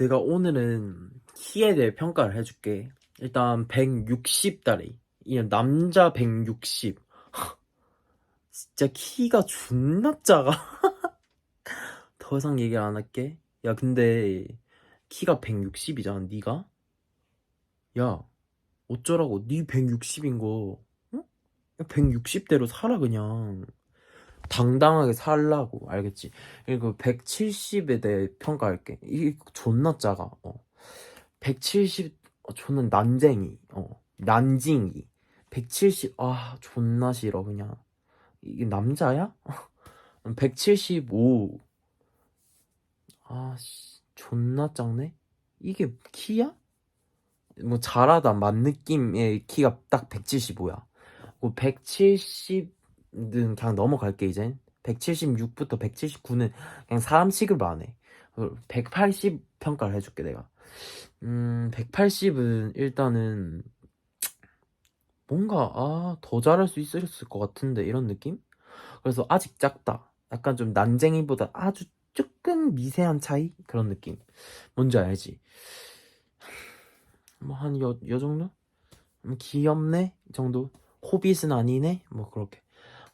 내가 오늘은 키에 대해 평가를 해줄게. 일단 160다리. 이 남자 160. 진짜 키가 존나 작아. 더 이상 얘기 안 할게. 야, 근데 키가 160이잖아, 네가? 야, 어쩌라고? 네 160인 거. 어? 160대로 살아 그냥. 당당하게 살라고 알겠지? 그리고 170에 대해 평가할게. 이게 존나 작아. 어. 170 어, 존나 난쟁이. 어. 난징이. 170 아, 존나 싫어 그냥. 이게 남자야? 175. 아, 씨, 존나 작네. 이게 키야? 뭐 잘하다 만 느낌의 키가 딱 175야. 뭐170 은 그냥 넘어갈게 이젠. 176부터 179는 그냥 사람 취급 안 해. 180 평가를 해줄게 내가. 음, 180은 일단은 뭔가 아, 더 잘할 수 있었을 것 같은데 이런 느낌? 그래서 아직 작다. 약간 좀 난쟁이보다 아주 조금 미세한 차이 그런 느낌. 뭔지 알지? 뭐 한 여, 여 정도? 음, 귀엽네 이 정도. 호빗은 아니네 뭐 그렇게.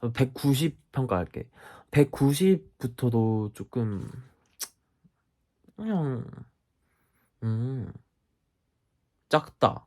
190 평가할게. 190부터도 조금 그냥 음 작다.